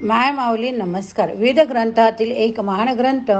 माय माऊली नमस्कार. विविध ग्रंथातील एक महान ग्रंथ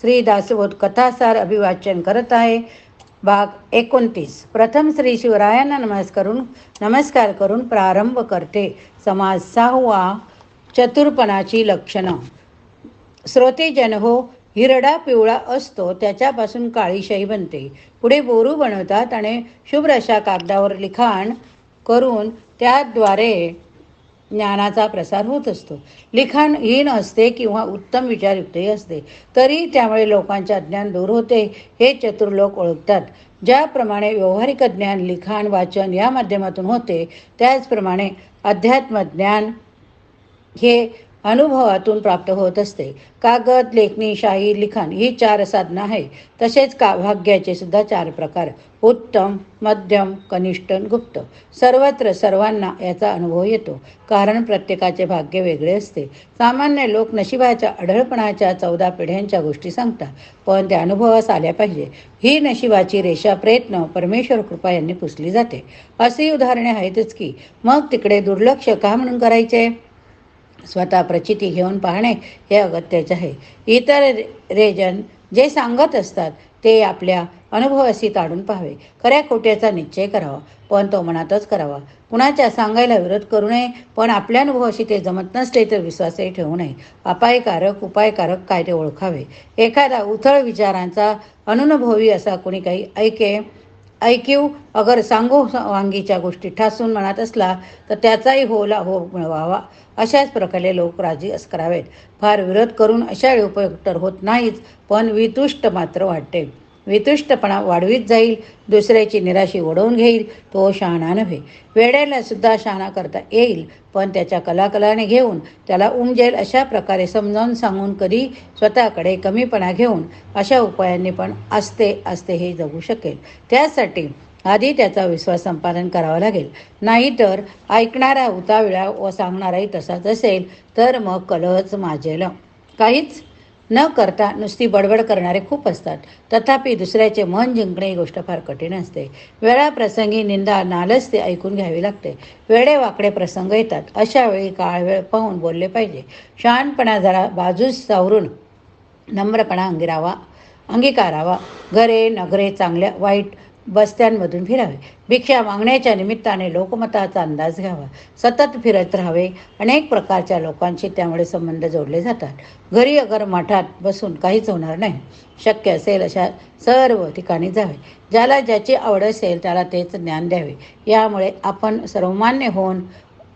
श्री दासबोध कथासार अभिवाचन करत आहे. भाग एकोणतीस. प्रथम श्री शिवरायांना नमस्कार करून नमस्कार करून प्रारंभ करते. समाज सहावा. चतुरपणाची लक्षणं. श्रोतेजन हो हिरडा पिवळा असतो त्याच्यापासून काळीशाही बनते. पुढे बोरू बनवतात आणि शुभ्र अशा कागदावर लिखाण करून त्याद्वारे ज्ञानाचा प्रसार होत असतो. लिखाण हीन असते किंवा उत्तम विचारयुक्तही असते. तरी त्यामुळे लोकांचे अज्ञान दूर होते हे चतुर लोक ओळखतात. ज्याप्रमाणे व्यावहारिक ज्ञान लिखाण वाचन या माध्यमातून होते त्याचप्रमाणे अध्यात्मज्ञान हे अनुभवातून प्राप्त होत असते. कागद लेखणी शाही लिखाण ही चार साधनं आहे तसेच का भाग्याचे सुद्धा चार प्रकार. उत्तम मध्यम कनिष्ठ गुप्त. सर्वत्र सर्वांना याचा अनुभव येतो. कारण प्रत्येकाचे भाग्य वेगळे असते. सामान्य लोक नशिबाच्या अढळपणाच्या चौदा पिढ्यांच्या गोष्टी सांगतात. पण त्या अनुभवास आल्या पाहिजे. ही नशिबाची रेषा प्रयत्न परमेश्वर कृपा यांनी पुसली जाते. अशी उदाहरणे आहेतच की मग तिकडे दुर्लक्ष का म्हणून करायचे? स्वतः प्रचिती घेऊन पाहणे हे अगत्याचे आहे. इतर रेजन जे सांगत असतात ते आपल्या अनुभवाशी ताडून पाहावे. खऱ्या खोट्याचा निश्चय करावा पण तो मनातच करावा. कुणाच्या सांगायला विरोध करू नये पण आपल्या अनुभवाशी ते जमत नसले तर विश्वासही ठेवू नये. अपायकारक उपायकारक काय ते ओळखावे. एखादा उथळ विचारांचा अनुभवी असा कोणी काही ऐके ऐकीव अगर सांगो वांगीच्या गोष्टी ठासून म्हणत असला तर त्याचाही होला हो मिळवावा अशाच प्रकारे लोक राजी अस करावेत. फार विरोध करून अशा वेळी उपयुक्त तर होत नाहीच पण वितुष्ट मात्र वाटते. वितुष्टपणा वाढवीत जाईल दुसऱ्याची निराशी ओढवून घेईल तो शहाणा नव्हे. वेड्याला सुद्धा शहाणा करता येईल पण त्याच्या कलाकलाने घेऊन त्याला उमजेल अशा प्रकारे समजावून सांगून कधी स्वतःकडे कमीपणा घेऊन अशा उपायांनी पण असते असते हे जगू शकेल. त्यासाठी आधी त्याचा विश्वास संपादन करावा लागेल. नाहीतर ऐकणारा उताविळा व सांगणाराही तसाच असेल तर मग कलहच माजेल. काहीच न करता नुसती बडबड करणारे खूप असतात. तथापि दुसऱ्याचे मन जिंकणे ही गोष्ट फार कठीण असते. वेळाप्रसंगी निंदा नालच ते ऐकून घ्यावी लागते. वेडे वाकडे प्रसंग येतात. अशा वेळी काळ वेळ पाहून बोलले पाहिजे. शहाणपणा जरा बाजूस सावरून नम्रपणा अंगिरावा अंगीकारावा. घरे नगरे चांगल्या वाईट बस्त्यांमधून फिरावे. भिक्षा मागण्याच्या निमित्ताने लोकमताचा अंदाज घ्यावा. सतत फिरत राहावे. अनेक प्रकारच्या लोकांशी त्यामुळे संबंध जोडले जातात. घरी अगर मठात बसून काहीच होणार नाही. शक्य असेल अशा सर्व ठिकाणी जावे. ज्याला ज्याची आवड असेल त्याला तेच ज्ञान द्यावे. यामुळे आपण सर्वमान्य होऊन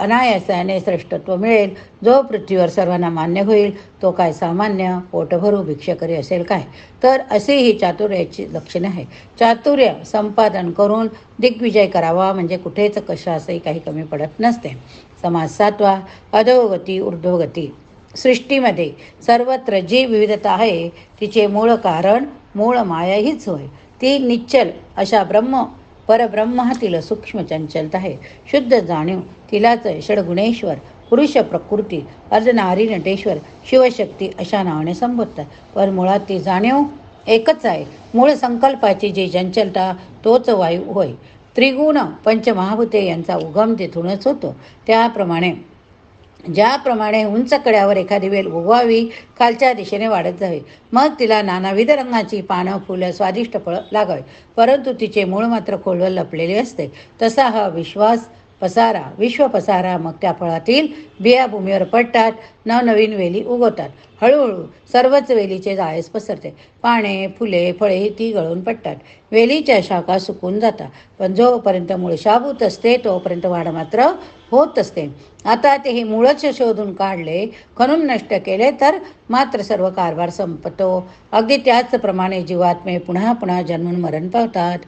अनायासाने श्रेष्ठत्व मिळेल. जो पृथ्वीवर सर्वांना मान्य होईल तो काय सामान्य पोटभरू भिक्षकरी असेल काय? तर असे ही चातुर्याची लक्षणे आहे चातुर्य संपादन करून दिग्विजय करावा म्हणजे कुठेच कशासही काही कमी पडत नसते. समाज सातवा अधोगती ऊर्ध्वगती. सृष्टीमध्ये सर्वत्र जी विविधता आहे तिचे मूळ कारण मूळ माया हीच होय. ती निश्चल अशा ब्रह्म परब्रह्म हा सूक्ष्म चंचलता आहे शुद्ध जाणीव तिलाच षडगुणेश्वर पुरुष प्रकृती अर्धनारी नटेश्वर शिवशक्ती अशा नावाने संबोधतात. पण मुळात ती जाणीव एकच आहे. मूळ संकल्पाची जी चंचलता तोच वायू होय. त्रिगुण पंचमहाभूते यांचा उगम तिथूनच होतो. त्याप्रमाणे ज्याप्रमाणे उंच कड्यावर एखादी वेल उगवावी खालच्या दिशेने वाढत जावी. मग तिला नानाविध रंगाची पानं फुलं स्वादिष्ट फळं लागावी. परंतु तिचे मूळ मात्र खोलवर लपलेले असते. तसा हा विश्वास पसारा विश्व पसारा मग त्या फळातील बिया भूमीवर पडतात नवनवीन वेली उगवतात. हळूहळू सर्वच वेलीचे जाळेस पसरते. पाने फुले फळे ती गळून पडतात. वेलीच्या शाखा सुकून जातात. पण जोपर्यंत मूळ शाबूत असते तोपर्यंत वाढ मात्र होत असते. आता ते हे मूळच शोधून काढले खणून नष्ट केले तर मात्र सर्व कारभार संपतो. अगदी त्याचप्रमाणे जीवात्मे पुन्हा पुन्हा जन्मून मरण पावतात.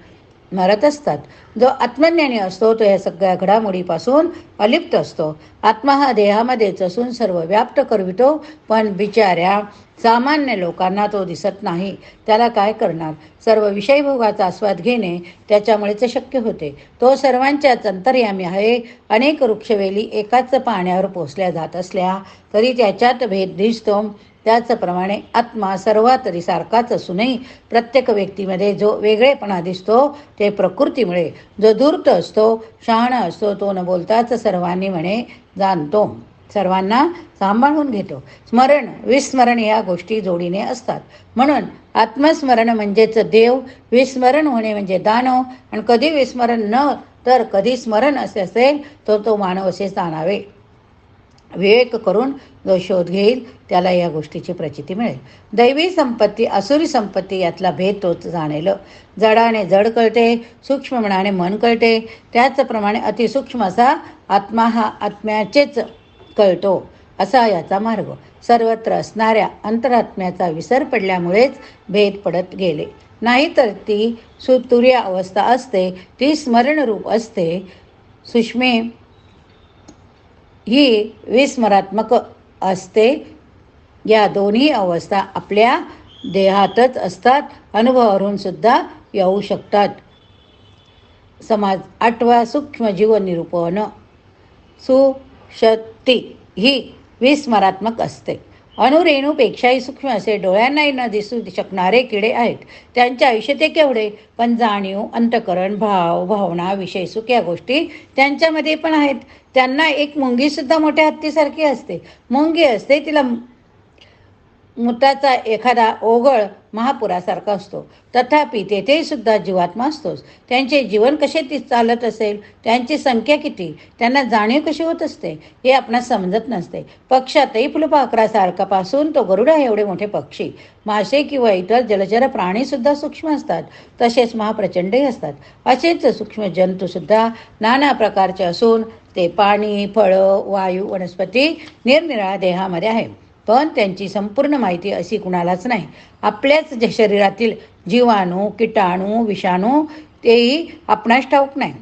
मारत असतात. जो आत्मज्ञानी असतो तो या सगळ्या घडामोडीपासून अलिप्त असतो. आत्मा हा देहामध्येच असून सर्व व्याप्त करवितो पण बिचाऱ्या सामान्य लोकांना तो दिसत नाही. त्याला काय करणार? सर्व विषयभोगाचा आस्वाद घेणे त्याच्यामुळेच शक्य होते. तो सर्वांच्याच अंतर्यामी आहे. अनेक वृक्षवेली एकाच पाण्यावर पोचल्या जात असल्या तरी त्याच्यात भेद दिसतो. त्याचप्रमाणे आत्मा सर्वातरी सारखाच असूनही प्रत्येक व्यक्तीमध्ये जो वेगळेपणा दिसतो ते प्रकृतीमुळे जो धूर्त असतो शहाणा असतो तो न बोलताच सर्वांनी म्हणे जाणतो. सर्वांना सांभाळून घेतो. स्मरण विस्मरण या गोष्टी जोडीने असतात. म्हणून आत्मस्मरण म्हणजेच देव विस्मरण होणे म्हणजे दानव आणि कधी विस्मरण न तर कधी स्मरण असे असेल तर तो मानव असे जाणावे. विवेक करून जो शोध घेईल त्याला या गोष्टीची प्रचिती मिळेल. दैवी संपत्ती असुरी संपत्ती यातला भेद तोच जाणेलं. जडाने जड कळते सूक्ष्म मनाने मन कळते. त्याचप्रमाणे अतिसूक्ष्म असा आत्मा हा आत्म्याचेच कळतो असा याचा मार्ग. सर्वत्र असणाऱ्या अंतरात्म्याचा विसर पडल्यामुळेच भेद पडत गेले. नाहीतर ती सुतुर्य अवस्था असते ती स्मरणरूप असते. सुष्मे ही विस्मरात्मक असते. या दोन्ही अवस्था आपल्या देहातच असतात. अनुभवावरून सुद्धा येऊ शकतात. समाज आठवा सूक्ष्म जीवन निरूपण. सुशक्ती ही विस्मरात्मक असते. अणुरेणूपेक्षाही सूक्ष्म असे डोळ्यांनाही न दिसू शकणारे किडे आहेत. त्यांचे आयुष्य ते केवढे? पण जाणीव अंतकरण भाव भावना विषय सुख या गोष्टी त्यांच्यामध्ये पण आहेत. त्यांना एक मुंगीसुद्धा मोठ्या हत्तीसारखी असते. मुंगी असते तिला मुताचा एखादा ओघळ महापुरासारखा असतो. तथापि तेथेही सुद्धा जीवात्मा असतोच. त्यांचे जीवन कसे ती चालत असेल? त्यांची संख्या किती? त्यांना जाणीव कशी होत असते? हे आपणास समजत नसते. पक्षातही फुलपाखरासारखा पासून तो गरुडा एवढे मोठे पक्षी. मासे किंवा इतर जलचर प्राणीसुद्धा सूक्ष्म असतात. तसेच महाप्रचंडही असतात. असेच सूक्ष्म जंतूसुद्धा नाना प्रकारचे असून ते पाणी फळं वायू वनस्पती निरनिराळ्या देहामध्ये आहे. पण त्यांची संपूर्ण माहिती अशी कुणालाच नाही. आपल्याच जे शरीरातील जीवाणू किटाणू विषाणू तेही आपणास ठाऊक नाही.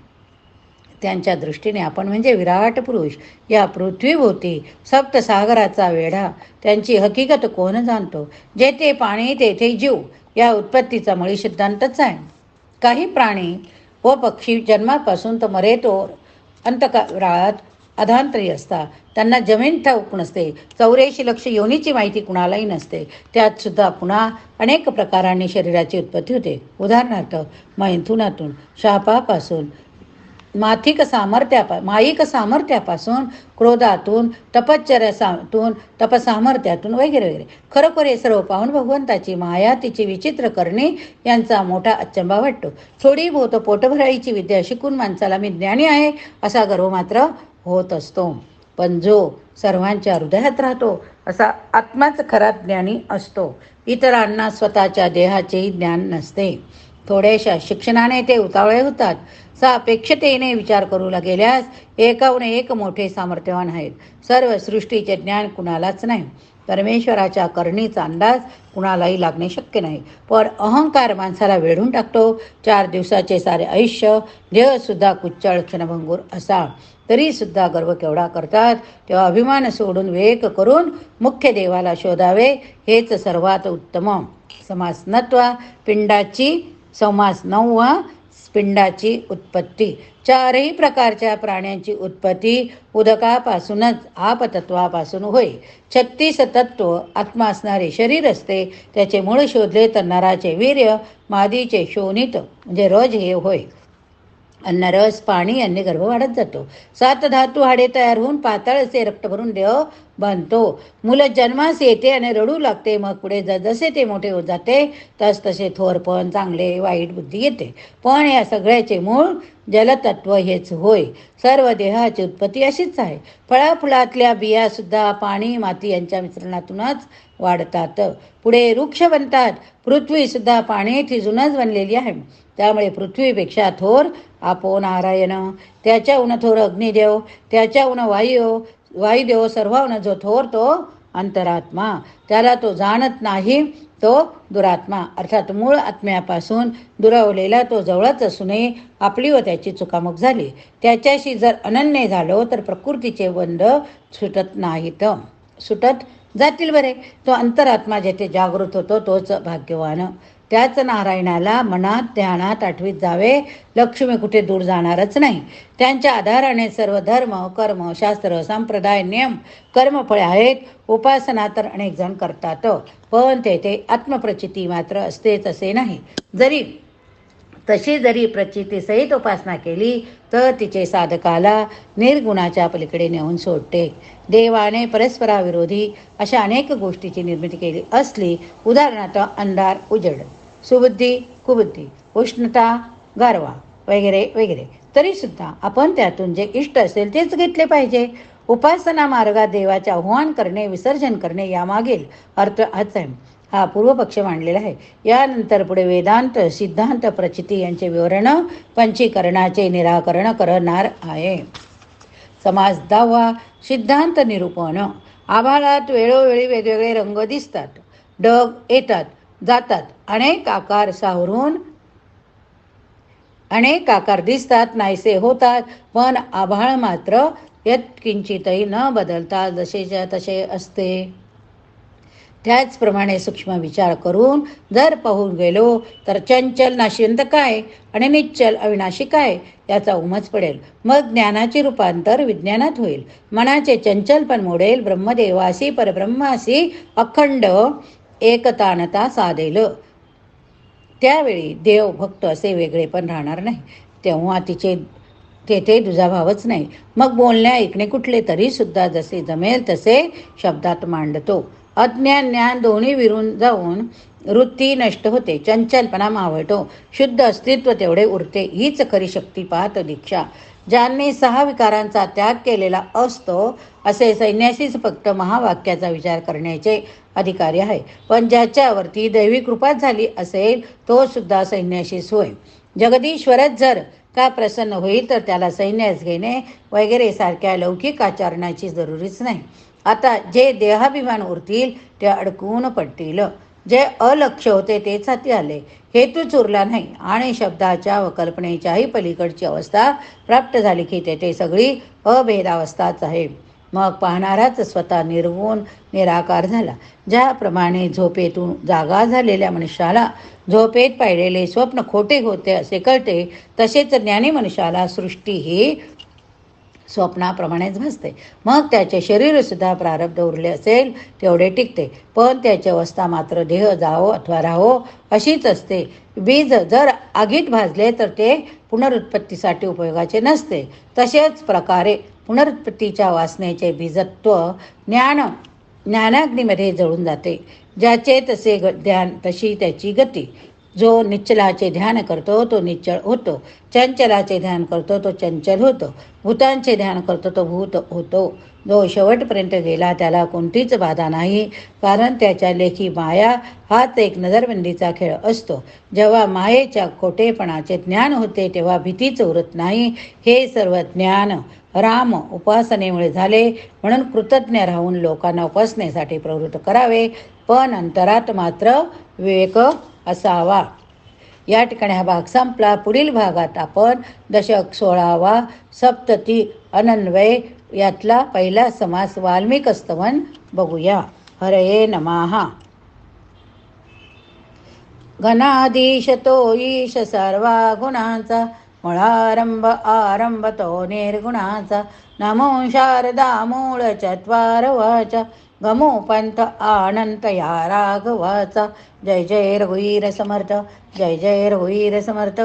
त्यांच्या दृष्टीने आपण म्हणजे विराट पुरुष. या पृथ्वीभोवती सप्तसागराचा वेढा. त्यांची हकीकत कोण जाणतो? जेथे पाणी तेथे जीव. या उत्पत्तीचा मुळी सिद्धांतच आहे. काही प्राणी व पक्षी जन्मापासून तर मरेतो अंतकाळात अधांतरी असता. त्यांना जमीन ठाऊक नसते. चौऱ्याऐंशी लक्ष योनीची माहिती कुणालाही नसते. त्यात सुद्धा पुन्हा अनेक प्रकारांनी शरीराची उत्पत्ती होते. उदाहरणार्थ मैथुनातून शापापासून माथिक सामर्थ्यापा माईक सामर्थ्यापासून क्रोधातून तपश्चर्यातून तपसामर्थ्यातून वगैरे वगैरे. खरोखर हे सर्व पाहून भगवंताची माया तिची विचित्र करणे यांचा मोठा अचंबा वाटतो. थोडी बहुत पोटभराईची विद्या शिकून माणसाला मी ज्ञानी आहे असा गर्व मात्र होत असतो. पण जो सर्वांच्या हृदयात राहतो असा आत्माच खरा ज्ञानी असतो. इतरांना स्वतःच्या देहाचेही ज्ञान नसते. थोड्याशा शिक्षणाने ते उतावळे होतात. सापेक्षतेने विचार करू गेल्यास एकाहून एक मोठे सामर्थ्यवान आहेत. सर्व सृष्टीचे ज्ञान कुणालाच नाही. परमेश्वराच्या करणीचा अंदाज कुणालाही लागणे शक्य नाही. पण अहंकार माणसाला वेढून टाकतो. चार दिवसाचे सारे आयुष्य देहसुद्धा कुच्चळ क्षणभंगूर असा. तरीसुद्धा गर्व केवढा करतात. तेव्हा अभिमान सोडून विवेक करून मुख्य देवाला शोधावे. हेच सर्वात उत्तम समास नत्वा पिंडाची समास नववा पिंडाची उत्पत्ती. चारही प्रकारच्या प्राण्यांची उत्पत्ती उदकापासूनच आपतत्वापासून होय. छत्तीस तत्व आत्मा असणारे शरीर असते. त्याचे मूळ शोधले तर नराचे वीर्य मादीचे शोणित म्हणजे रज हे होय. अन्नरस पाणी यांनी गर्भ वाढत जातो. सात धातू हाडे तयार होऊन पातळ असे रक्त भरून देह बांधतो. मुलं जन्मास येते आणि रडू लागते. मग पुढे जसे ते मोठे होत जाते तस तसे थोरपण चांगले वाईट बुद्धी येते. पण या सगळ्याचे मूळ जलतत्व हेच होय. सर्व देहाची उत्पत्ती अशीच आहे. फळाफुलातल्या बियासुद्धा पाणी माती यांच्या मिश्रणातूनच वाढतात. पुढे वृक्ष बनतात. पृथ्वीसुद्धा पाणी थिजूनच बनलेली आहे. त्यामुळे पृथ्वीपेक्षा थोर आपो नारायण त्याच्याहून थोर अग्निदेव त्याच्याहून वायू वायुदेव सर्वाहून जो थोर तो अंतरात्मा. त्याला तो जाणत नाही तो दुरात्मा. अर्थात मूळ आत्म्यापासून दुरावलेला तो जवळच असूनही आपली व त्याची चुकामुक झाली. त्याच्याशी जर अनन्य झालो तर प्रकृतीचे बंध सुटत नाहीत. सुटत जातील बरे. तो अंतरात्मा जेथे जागृत होतो तोच भाग्यवान. त्याच नारायणाला मनात ध्यानात आठवीत जावे. लक्ष्मी कुठे दूर जाणारच नाही. त्यांच्या आधाराने सर्व धर्म कर्म शास्त्र संप्रदाय नियम कर्मफळे आहेत. उपासना तर अनेक जण करतात. पण तेथे आत्मप्रचिती मात्र असतेच असे नाही. जरी तशी जरी प्रचितीसहित उपासना केली तर तिचे साधकाला निर्गुणाच्या पलीकडे नेऊन सोडते. देवाने परस्पराविरोधी अशा अनेक गोष्टीची निर्मिती केली असली उदाहरणार्थ अंधार उजड. सुबुद्धी कुबुद्धी उष्णता गारवा वगैरे वगैरे. तरीसुद्धा आपण त्यातून जे इष्ट असेल तेच घेतले पाहिजे. उपासना मार्गात देवाचे आव्हान करणे विसर्जन करणे यामागील अर्थ हाच आहे. हा पूर्वपक्ष मांडलेला आहे. यानंतर पुढे वेदांत सिद्धांत प्रचिती यांचे विवरण पंचीकरणाचे निराकरण करणार आहे. समाज दहावा सिद्धांत निरूपण. आभाळात वेळोवेळी वेगवेगळे रंग दिसतात. डग येतात. जातात. अनेक आकार सावरून अनेक आकार दिसतात नाहीसे होतात पण आभाळ मात्र यत्किंचितही न बदलता जसेच्या तसे असते. त्याचप्रमाणे सूक्ष्म विचार करून जर पाहून गेलो तर चंचल नाशिंत काय आणि निश्चल अविनाशी काय याचा उमज पडेल. मग ज्ञानाचे रूपांतर विज्ञानात होईल. मनाचे चंचलपण मोडेल. ब्रह्मदेवासी परब्रह्मासी अखंड एकतानता साधेल. त्यावेळी देव भक्त असे वेगळे पण राहणार नाही. तेव्हा तिचे तेथे दुजाभावच नाही. मग बोलण्या ऐकणे कुठले तरी सुद्धा जसे जमेल तसे शब्दात मांडतो. अज्ञान ज्ञान दोन्ही विरून जाऊन वृत्ती नष्ट होते. चंचलपणा मावळतो. शुद्ध अस्तित्व तेवढे उरते. हीच खरी शक्तिपात दीक्षा. ज्यांनी सहा विकारांचा त्याग केलेला असतो असे सैन्याशीच फक्त महावाक्याचा विचार करण्याचे अधिकारी आहे पण ज्याच्यावरती दैवी कृपा झाली असेल तो सुद्धा सैन्याशीच होय. जगदीश्वरच जर का प्रसन्न होईल तर त्याला सैन्यास घेणे वगैरे सारख्या लौकिक आचरणाची जरुरीच नाही. आता जे देहाभिमान उरतील ते अडकून पडतील. जे अलक्ष होते तेच हाती आले. हेतूच उरला नाही. आणि शब्दाच्या व कल्पनेच्याही पलीकडची अवस्था प्राप्त झाली की तेथे सगळी अभेदावस्थाच आहे. मग पाहणाराच स्वतः निर्गुण निराकार झाला. ज्याप्रमाणे झोपेतून जागा झालेल्या मनुष्याला झोपेत पाहिलेले स्वप्न खोटे होते असे कळते तसेच ज्ञानी मनुष्याला सृष्टी ही स्वप्नाप्रमाणेच भासते. मग त्याचे शरीरसुद्धा प्रारब्ध उरले असेल तेवढे टिकते. पण त्याची अवस्था मात्र देह जावो अथवा राहो अशीच असते. बीज जर आगीत भाजले तर ते पुनरुत्पत्तीसाठी उपयोगाचे नसते. तसेच प्रकारे पुनरुत्पत्तीच्या वासनेचे बीजत्व ज्ञान ज्ञानाग्नीमध्ये जळून जाते. ज्याचे तसे ग ध्यान तशी त्याची गती. जो निश्चलाचे ध्यान करतो तो निश्चळ होतो. चंचलाचे ध्यान करतो तो चंचल होतो. भूतांचे ध्यान करतो तो भूत होतो. जो शेवटपर्यंत गेला त्याला कोणतीच बाधा नाही कारण त्याच्या लेखी माया हाच एक नजरबंदीचा खेळ असतो. जेव्हा मायेच्या खोटेपणाचे ज्ञान होते तेव्हा भीतीच उरत नाही. हे सर्व ज्ञान राम उपासनेमुळे झाले. म्हणून कृतज्ञ राहून लोकांना उपासनेसाठी प्रवृत्त करावे. पण अंतरात मात्र विवेक असावा. या ठिकाणी हा भाग संपला. पुढील भागात आपण दशक सोळावा सप्तती अनन्वय यातला पहिला समास वाल्मिक स्तवन बघूया. हरये नमाहा घनाधीशतो ईश सर्वा गुणांचा मुळारंभ आरंभ तो निर्गुणाचा नमो शारदा मूळ चत्वार वाचा गमोपंत आनंत या राघवाचा। जय जय रघुवीर समर्थ। जय जय रघुवीर समर्थ।